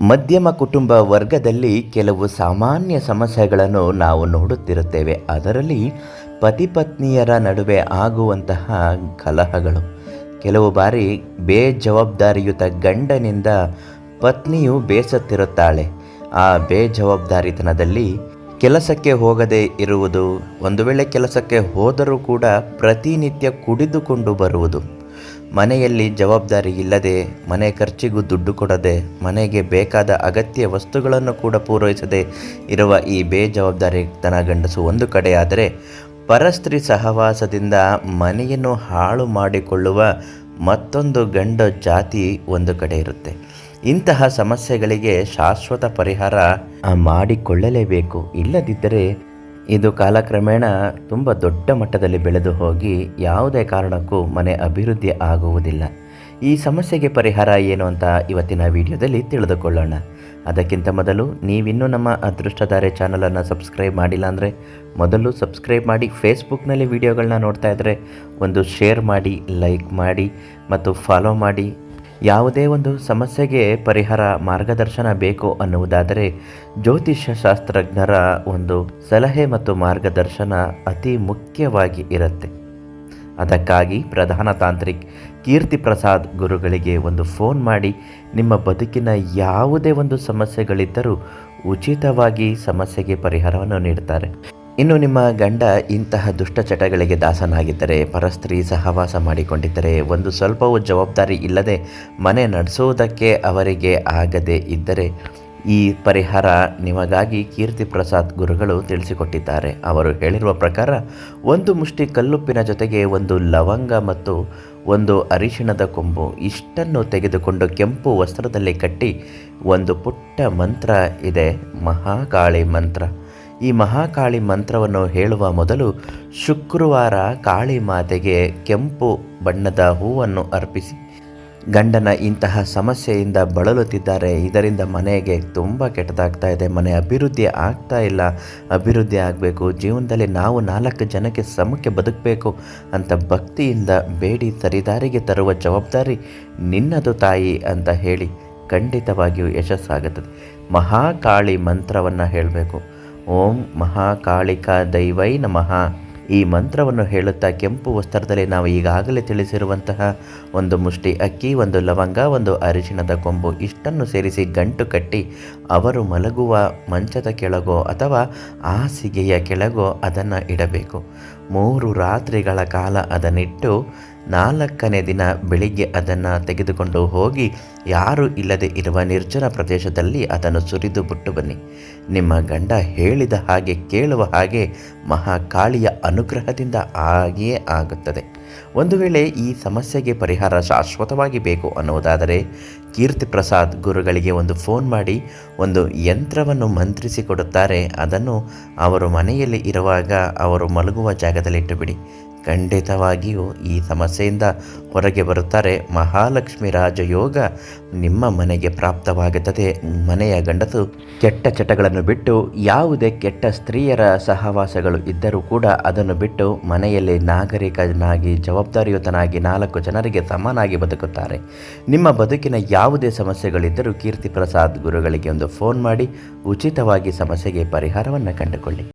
ಮಧ್ಯಮ ಕುಟುಂಬ ವರ್ಗದಲ್ಲಿ ಕೆಲವು ಸಾಮಾನ್ಯ ಸಮಸ್ಯೆಗಳನ್ನು ನಾವು ನೋಡುತ್ತಿರುತ್ತೇವೆ. ಅದರಲ್ಲಿ ಪತಿ ಪತ್ನಿಯರ ನಡುವೆ ಆಗುವಂತಹ ಕಲಹಗಳು. ಕೆಲವು ಬಾರಿ ಬೇಜವಾಬ್ದಾರಿಯುತ ಗಂಡನಿಂದ ಪತ್ನಿಯು ಬೇಸತ್ತಿರುತ್ತಾಳೆ. ಆ ಬೇಜವಾಬ್ದಾರಿತನದಲ್ಲಿ ಕೆಲಸಕ್ಕೆ ಹೋಗದೇ ಇರುವುದು, ಒಂದು ವೇಳೆ ಕೆಲಸಕ್ಕೆ ಹೋದರೂ ಕೂಡ ಪ್ರತಿನಿತ್ಯ ಕುಡಿದುಕೊಂಡು ಬರುವುದು. ಮನೆಯಲ್ಲಿ ಜವಾಬ್ದಾರಿ ಇಲ್ಲದೆ, ಮನೆ ಖರ್ಚಿಗೂ ದುಡ್ಡು ಕೊಡದೆ, ಮನೆಗೆ ಬೇಕಾದ ಅಗತ್ಯ ವಸ್ತುಗಳನ್ನು ಕೂಡ ಪೂರೈಸದೆ ಇರುವ ಈ ಬೇಜವಾಬ್ದಾರಿ ತನ ಗಂಡಸು ಒಂದು ಕಡೆಯಾದರೆ ಪರಸ್ತ್ರೀ ಸಹವಾಸದಿಂದ ಮನೆಯನ್ನು ಹಾಳು ಮಾಡಿಕೊಳ್ಳುವ ಮತ್ತೊಂದು ಗಂಡ ಜಾತಿ ಒಂದು ಕಡೆ ಇರುತ್ತೆ. ಇಂತಹ ಸಮಸ್ಯೆಗಳಿಗೆ ಶಾಶ್ವತ ಪರಿಹಾರ ಮಾಡಿಕೊಳ್ಳಲೇಬೇಕು. ಇಲ್ಲದಿದ್ದರೆ ಇದು ಕಾಲಕ್ರಮೇಣ ತುಂಬ ದೊಡ್ಡ ಮಟ್ಟದಲ್ಲಿ ಬೆಳೆದು ಹೋಗಿ ಯಾವುದೇ ಕಾರಣಕ್ಕೂ ಮನೆ ಅಭಿವೃದ್ಧಿ ಆಗುವುದಿಲ್ಲ. ಈ ಸಮಸ್ಯೆಗೆ ಪರಿಹಾರ ಏನು ಅಂತ ಇವತ್ತಿನ ವಿಡಿಯೋದಲ್ಲಿ ತಿಳಿದುಕೊಳ್ಳೋಣ. ಅದಕ್ಕಿಂತ ಮೊದಲು ನೀವಿನ್ನೂ ನಮ್ಮ ಅದೃಷ್ಟಧಾರೆ ಚಾನಲನ್ನು ಸಬ್ಸ್ಕ್ರೈಬ್ ಮಾಡಿಲ್ಲ ಅಂದರೆ ಮೊದಲು ಸಬ್ಸ್ಕ್ರೈಬ್ ಮಾಡಿ ಫೇಸ್ಬುಕ್ನಲ್ಲಿ ವಿಡಿಯೋಗಳನ್ನ ನೋಡ್ತಾ ಇದ್ದರೆ ಒಂದು ಶೇರ್ ಮಾಡಿ ಲೈಕ್ ಮಾಡಿ ಮತ್ತು ಫಾಲೋ ಮಾಡಿ. ಯಾವುದೇ ಒಂದು ಸಮಸ್ಯೆಗೆ ಪರಿಹಾರ ಮಾರ್ಗದರ್ಶನ ಬೇಕು ಅನ್ನುವುದಾದರೆ ಜ್ಯೋತಿಷ್ಯ ಶಾಸ್ತ್ರಜ್ಞರ ಒಂದು ಸಲಹೆ ಮತ್ತು ಮಾರ್ಗದರ್ಶನ ಅತಿ ಮುಖ್ಯವಾಗಿ ಇರುತ್ತೆ. ಅದಕ್ಕಾಗಿ ಪ್ರಧಾನ ತಾಂತ್ರಿಕ್ ಕೀರ್ತಿ ಪ್ರಸಾದ್ ಗುರುಗಳಿಗೆ ಒಂದು ಫೋನ್ ಮಾಡಿ ನಿಮ್ಮ ಬದುಕಿನ ಯಾವುದೇ ಒಂದು ಸಮಸ್ಯೆಗಳಿದ್ದರೂ ಉಚಿತವಾಗಿ ಸಮಸ್ಯೆಗೆ ಪರಿಹಾರವನ್ನು ನೀಡ್ತಾರೆ. ಇನ್ನು ನಿಮ್ಮ ಗಂಡ ಇಂತಹ ದುಷ್ಟಚಟಗಳಿಗೆ ದಾಸನಾಗಿದ್ದರೆ, ಪರಸ್ತ್ರೀ ಸಹವಾಸ ಮಾಡಿಕೊಂಡಿದ್ದರೆ, ಒಂದು ಸ್ವಲ್ಪವೂ ಜವಾಬ್ದಾರಿ ಇಲ್ಲದೆ ಮನೆ ನಡೆಸುವುದಕ್ಕೆ ಅವರಿಗೆ ಆಗದೇ ಇದ್ದರೆ, ಈ ಪರಿಹಾರ ನಿಮಗಾಗಿ ಕೀರ್ತಿ ಪ್ರಸಾದ್ ಗುರುಗಳು ತಿಳಿಸಿಕೊಟ್ಟಿದ್ದಾರೆ. ಅವರು ಹೇಳಿರುವ ಪ್ರಕಾರ, ಒಂದು ಮುಷ್ಟಿ ಕಲ್ಲುಪ್ಪಿನ ಜೊತೆಗೆ ಒಂದು ಲವಂಗ ಮತ್ತು ಒಂದು ಅರಿಶಿಣದ ಕೊಂಬು, ಇಷ್ಟನ್ನು ತೆಗೆದುಕೊಂಡು ಕೆಂಪು ವಸ್ತ್ರದಲ್ಲಿ ಕಟ್ಟಿ ಒಂದು ಪುಟ್ಟ ಮಂತ್ರ ಇದೆ, ಮಹಾಕಾಳಿ ಮಂತ್ರ. ಈ ಮಹಾಕಾಳಿ ಮಂತ್ರವನ್ನು ಹೇಳುವ ಮೊದಲು ಶುಕ್ರವಾರ ಕಾಳಿ ಮಾತೆಗೆ ಕೆಂಪು ಬಣ್ಣದ ಹೂವನ್ನು ಅರ್ಪಿಸಿ. ಗಂಡನ ಇಂತಹ ಸಮಸ್ಯೆಯಿಂದ ಬಳಲುತ್ತಿದ್ದಾರೆ. ಇದರಿಂದ ಮನೆಗೆ ತುಂಬ ಕೆಟ್ಟದಾಗ್ತಾ ಇದೆ. ಮನೆ ಅಭಿವೃದ್ಧಿ ಆಗ್ತಾ ಇಲ್ಲ. ಅಭಿವೃದ್ಧಿ ಆಗಬೇಕು. ಜೀವನದಲ್ಲಿ ನಾವು ನಾಲ್ಕು ಜನಕ್ಕೆ ಸಮಕ್ಕೆ ಬದುಕಬೇಕು ಅಂತ ಭಕ್ತಿಯಿಂದ ಬೇಡಿ, ಸರಿದಾರಿಗೆ ತರುವ ಜವಾಬ್ದಾರಿ ನಿನ್ನದು ತಾಯಿ ಅಂತ ಹೇಳಿ ಖಂಡಿತವಾಗಿಯೂ ಯಶಸ್ಸಾಗುತ್ತದೆ. ಮಹಾಕಾಳಿ ಮಂತ್ರವನ್ನು ಹೇಳಬೇಕು. ಓಂ ಮಹಾಕಾಳಿಕಾ ದೈವೈ ನಮಃ. ಈ ಮಂತ್ರವನ್ನು ಹೇಳುತ್ತಾ ಕೆಂಪು ವಸ್ತ್ರದಲ್ಲಿ ನಾವು ಈಗಾಗಲೇ ತಿಳಿಸಿರುವಂತಹ ಒಂದು ಮುಷ್ಟಿ, ಅಕ್ಕಿ, ಒಂದು ಲವಂಗ, ಒಂದು ಅರಿಶಿಣದ ಕೊಂಬು, ಇಷ್ಟನ್ನು ಸೇರಿಸಿ ಗಂಟು ಕಟ್ಟಿ ಅವರು ಮಲಗುವ ಮಂಚದ ಕೆಳಗೋ ಅಥವಾ ಹಾಸಿಗೆಯ ಕೆಳಗೋ ಅದನ್ನು ಇಡಬೇಕು. ಮೂರು ರಾತ್ರಿಗಳ ಕಾಲ ಅದನ್ನಿಟ್ಟು ನಾಲ್ಕನೇ ದಿನ ಬೆಳಿಗ್ಗೆ ಅದನ್ನು ತೆಗೆದುಕೊಂಡು ಹೋಗಿ, ಯಾರೂ ಇಲ್ಲದೆ ಇರುವ ನಿರ್ಜನ ಪ್ರದೇಶದಲ್ಲಿ ಅದನ್ನು ಸುರಿದು ಬಿಟ್ಟು ಬನ್ನಿ. ನಿಮ್ಮ ಗಂಡ ಹೇಳಿದ ಹಾಗೆ ಕೇಳುವ ಹಾಗೆ ಮಹಾಕಾಳಿಯ ಅನುಗ್ರಹದಿಂದ ಆಗಿಯೇ ಆಗುತ್ತದೆ. ಒಂದು ವೇಳೆ ಈ ಸಮಸ್ಯೆಗೆ ಪರಿಹಾರ ಶಾಶ್ವತವಾಗಿ ಬೇಕು ಅನ್ನುವುದಾದರೆ ಕೀರ್ತಿ ಪ್ರಸಾದ್ ಗುರುಗಳಿಗೆ ಒಂದು ಫೋನ್ ಮಾಡಿ ಒಂದು ಯಂತ್ರವನ್ನು ಮಂತ್ರಿಸಿ ಕೊಡುತ್ತಾರೆ ಅದನ್ನು ಅವರು ಮನೆಯಲ್ಲಿ ಇರುವಾಗ ಅವರು ಮಲಗುವ ಜಾಗದಲ್ಲಿ ಇಟ್ಟುಬಿಡಿ ಖಂಡಿತವಾಗಿಯೂ ಈ ಸಮಸ್ಯೆಯಿಂದ ಹೊರಗೆ ಬರುತ್ತಾರೆ ಮಹಾಲಕ್ಷ್ಮಿ ರಾಜಯೋಗ ನಿಮ್ಮ ಮನೆಗೆ ಪ್ರಾಪ್ತವಾಗುತ್ತದೆ. ಮನೆಯ ಗಂಡಸು ಕೆಟ್ಟ ಚಟಗಳನ್ನು ಬಿಟ್ಟು ಯಾವುದೇ ಕೆಟ್ಟ ಸ್ತ್ರೀಯರ ಸಹವಾಸಗಳು ಇದ್ದರೂ ಕೂಡ ಅದನ್ನು ಬಿಟ್ಟು ಮನೆಯಲ್ಲಿ ನಾಗರಿಕನಾಗಿ, ಜವಾಬ್ದಾರಿಯುತನಾಗಿ ನಾಲ್ಕು ಜನರಿಗೆ ಸಮನಾಗಿ ಬದುಕುತ್ತಾರೆ. ನಿಮ್ಮ ಬದುಕಿನ ಯಾವುದೇ ಸಮಸ್ಯೆಗಳಿದ್ದರೂ ಕೀರ್ತಿ ಪ್ರಸಾದ್ ಗುರುಗಳಿಗೆ ಒಂದು ಫೋನ್ ಮಾಡಿ ಉಚಿತವಾಗಿ ಸಮಸ್ಯೆಗೆ ಪರಿಹಾರವನ್ನು ಕಂಡುಕೊಳ್ಳಿ.